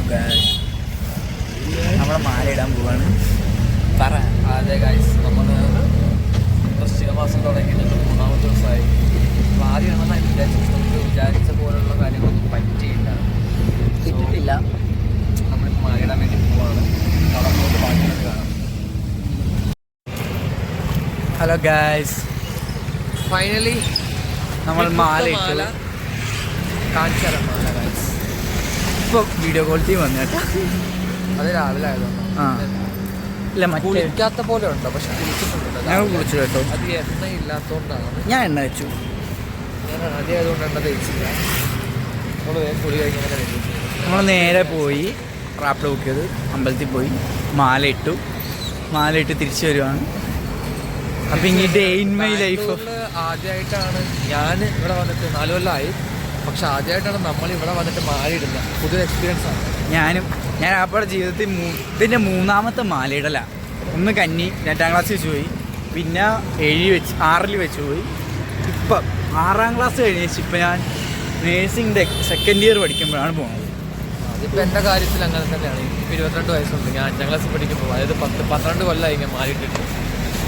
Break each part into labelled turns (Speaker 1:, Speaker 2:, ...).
Speaker 1: Hello guys നമ്മൾ പോവാണ്. പറ.
Speaker 2: അതെ ഗൈസ് നമ്മൾ വൃശ്ചിക മാസം തുടങ്ങിയിട്ട് മൂന്നാമത്തെ ദിവസമായി. അപ്പോൾ ആദ്യം ഇടണമെന്നാണ് വിചാരിച്ചു നമുക്ക് വിചാരിച്ച പോലുള്ള കാര്യങ്ങളൊന്നും പറ്റിയില്ല.
Speaker 1: കിട്ടിയിട്ടില്ല
Speaker 2: നമ്മളിപ്പോൾ മാറിയിടാൻ വേണ്ടി പോവാണ്. പോയിട്ട് ബാക്കിയൊക്കെ കാണാം.
Speaker 1: ഹലോ ഗായ്സ്
Speaker 2: ഫൈനലി
Speaker 1: നമ്മൾ മാല. ഇട്ടു
Speaker 2: കാണിച്ചു മാല. ഗൈസ്
Speaker 1: ഇപ്പോൾ വീഡിയോ ക്വാളിറ്റി വന്നു കേട്ടോ
Speaker 2: അത് രാവിലെ ആയതുകൊണ്ട്.
Speaker 1: ആ. ഇല്ല മറ്റേ
Speaker 2: കുളിക്കാത്ത പോലെ ഉണ്ടോ? പക്ഷെ കുളിച്ചിട്ടുണ്ട്
Speaker 1: ഞങ്ങൾ കുളിച്ചു കേട്ടോ
Speaker 2: അത് എണ്ണ ഇല്ലാത്തതുകൊണ്ടാണ്
Speaker 1: ഞാൻ എണ്ണ വെച്ചു.
Speaker 2: ഞാൻ ആദ്യം ആയതുകൊണ്ട് എണ്ണ തേച്ചില്ല. നമ്മൾ കുളി കഴിഞ്ഞാൽ വരും
Speaker 1: നമ്മൾ നേരെ പോയി റാപ്പിഡ് ബുക്ക് ചെയ്ത് അമ്പലത്തിൽ പോയി. മാല ഇട്ടു മാല ഇട്ട് തിരിച്ചു വരുവാണ്. അപ്പം ഇനി ഡേ ഇൻ മൈ ലൈഫ്
Speaker 2: ആദ്യമായിട്ടാണ് ഞാൻ ഇവിടെ വന്നിട്ട് നാല് കൊല്ലമായി പക്ഷെ ആദ്യമായിട്ടാണ് നമ്മൾ ഇവിടെ വന്നിട്ട് മാലയിടുന്നത് പുതിയൊരു എക്സ്പീരിയൻസ് ആണ്.
Speaker 1: ഞാനും ഞാൻ അപ്പോഴെ ജീവിതത്തിൽ മൂ- ഇതിന്റെ മൂന്നാമത്തെ മാലയിടലാണ് ഒന്ന് കന്നി രണ്ടാം ക്ലാസ് വെച്ച് പോയി. പിന്നെ ഏഴ് വെച്ച് ആറിൽ വെച്ച് പോയി. ഇപ്പം ആറാം ക്ലാസ് കഴിഞ്ഞ വെച്ച് ഇപ്പം ഞാൻ നേഴ്സിംഗിന്റെ സെക്കൻഡ് ഇയർ പഠിക്കുമ്പോഴാണ് പോകുന്നത്
Speaker 2: അതിപ്പോൾ എന്റെ കാര്യത്തിൽ അങ്ങനെ തന്നെയാണ്. എനിക്ക് ഇരുപത്തിരണ്ട് വയസ്സുണ്ട്. ഞാൻ അഞ്ചാം ക്ലാസ് പഠിക്കുമ്പോൾ അതായത് പത്ത് പന്ത്രണ്ട് കൊല്ലമായി ഞാൻ മാറിയിട്ടിട്ട്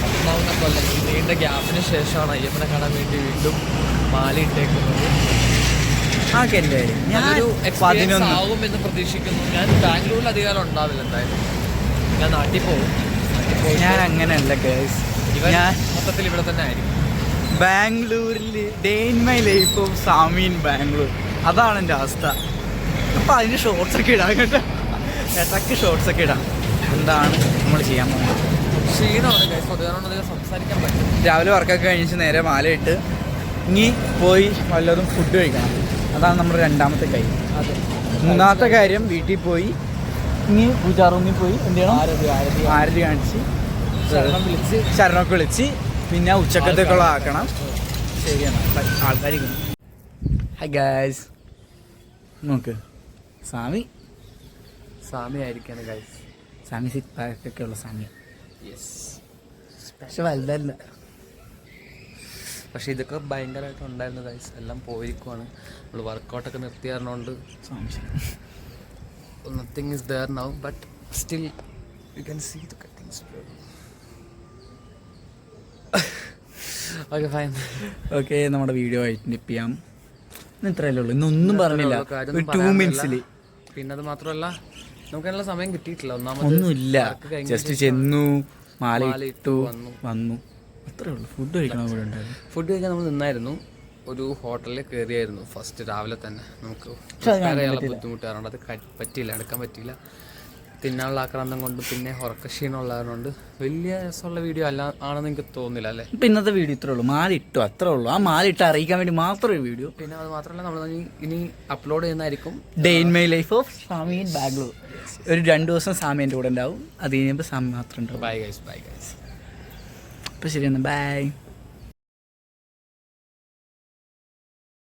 Speaker 2: പത്താമത്തെ കൊല്ലം നീണ്ട ഗ്യാപ്പിന് ശേഷമാണ് അയ്യപ്പനെ കാണാൻ വേണ്ടി വീണ്ടും മാല ഇട്ടേക്കുന്നത്
Speaker 1: ആ എന്റെ ഞാൻ
Speaker 2: ഞാനൊരു എക്സ്പീരിയൻസ്
Speaker 1: പതിനൊന്ന്.
Speaker 2: ആവും എന്ന് പ്രതീക്ഷിക്കുന്നു. ഞാൻ ബാംഗ്ലൂരിൽ അധികാരം ഉണ്ടാവില്ല എന്തായാലും. ഞാൻ നാട്ടിൽ പോകും.
Speaker 1: ഞാൻ അങ്ങനെയല്ല
Speaker 2: ഗേൾസ്
Speaker 1: ഞാൻ
Speaker 2: മൊത്തത്തിൽ ഇവിടെ തന്നെ ആയിരിക്കും.
Speaker 1: ബാംഗ്ലൂരിൽ day in my life of Sami in Bangalore അതാണ് എന്റെ അവസ്ഥ. അപ്പം അതിന് ഷോർട്സ് ഒക്കെ ഇടാം കേട്ടോ. ഇടയ്ക്ക് ഷോർട്സ് ഒക്കെ ഇടാം. എന്താണ് നമ്മൾ ചെയ്യാൻ പോകുന്നത്?
Speaker 2: സംസാരിക്കാൻ പറ്റും
Speaker 1: രാവിലെ വർക്കൊക്കെ കഴിഞ്ഞിട്ട് നേരെ മാല ഇട്ട് ഇനി പോയി വല്ലതും ഫുഡ് കഴിക്കണം. അതാണ് നമ്മുടെ രണ്ടാമത്തെ കാര്യം.
Speaker 2: അതെ
Speaker 1: മൂന്നാമത്തെ കാര്യം വീട്ടിൽ പോയി ഇനി പൂജാ റൂമിൽ പോയി എന്ത് ചെയ്യണം?
Speaker 2: ആരതി
Speaker 1: കാണിച്ച് ശരണമൊക്കെ വിളിച്ച് പിന്നെ ഉച്ചക്കത്തേക്കുള്ള ആക്കണം. ശരിയാണ് ആൾക്കാർ ഹൈ ഗായ്സ് നോക്ക്. സ്വാമി.
Speaker 2: സ്വാമി ആയിരിക്കാണ് ഗായ്സ്
Speaker 1: സ്വാമി സിറ്റ് പാക്കൊക്കെ ഉള്ള സ്വാമി
Speaker 2: യെസ്
Speaker 1: പക്ഷെ വലുതല്ല.
Speaker 2: പക്ഷെ ഇതൊക്കെ ഭയങ്കരമായിട്ട് ഉണ്ടായിരുന്നു ഗൈസ് എല്ലാം പോയിരിക്കുവാണ്. നമ്മൾ വർക്കൗട്ടൊക്കെ നിർത്തി
Speaker 1: Swami.
Speaker 2: Nothing is there now but still you can see the cuttings okay fine
Speaker 1: okay നമ്മുടെ വീഡിയോ വൈൻഡപ്പ് ചെയ്യാം. ഇന്ന് ഇത്രയല്ലേ ഉള്ളൂ. ഇന്നൊന്നും പറഞ്ഞില്ല. ടു മിനിറ്റ്സിൽ
Speaker 2: പിന്നെ അത് മാത്രമല്ല നമുക്ക് അതിനുള്ള സമയം കിട്ടിയിട്ടില്ല. ഒന്നാമത്
Speaker 1: ഒന്നുമില്ല. ജസ്റ്റ് ചെന്നു മാല ഇട്ടു,
Speaker 2: വന്നു.
Speaker 1: വന്നു അത്രേ ഉള്ളൂ ഫുഡ് കഴിക്കണം കൂടെ ഉണ്ടായിരുന്നു.
Speaker 2: ഫുഡ് കഴിക്കാൻ നമ്മൾ നിന്നായിരുന്നു. ഒരു ഹോട്ടലിൽ കയറിയായിരുന്നു ഫസ്റ്റ് രാവിലെ തന്നെ. നമുക്ക്
Speaker 1: ബുദ്ധിമുട്ടാറുണ്ട് അത്
Speaker 2: ബുദ്ധിമുട്ട് കാരണം പറ്റിയില്ല എടുക്കാൻ പറ്റിയില്ല. തിന്നാനുള്ള ആക്രാന്തം കൊണ്ട് പിന്നെ ഉറക്കക്ഷീണമുള്ളതുകൊണ്ട് ക്ഷീണമുള്ള വലിയ രസമുള്ള വീഡിയോ അല്ല ആണെന്ന് എനിക്ക് തോന്നില്ല അല്ലേ?
Speaker 1: ഇപ്പം ഇന്നത്തെ വീഡിയോ ഇത്രേ ഉള്ളൂ. മാല ഇട്ടു അത്രേ ഉള്ളൂ. ആ മാല ഇട്ട് അറിയിക്കാൻ വേണ്ടി മാത്രം ഒരു വീഡിയോ
Speaker 2: പിന്നെ അത് മാത്രമല്ല നമ്മൾ ഇനി അപ്ലോഡ് ചെയ്യുന്നതായിരിക്കും.
Speaker 1: Day in my life of Swami in Bangalore ഒരു രണ്ട് ദിവസം സ്വാമി എന്റെ കൂടെ ഉണ്ടാവും. അത് കഴിഞ്ഞപ്പോൾ സ്വാമി മാത്രം ഉണ്ടാവും.
Speaker 2: ബൈ ഗൈസ് ബൈ ഗൈസ്
Speaker 1: അപ്പോൾ ശരി എന്നാൽ ബൈ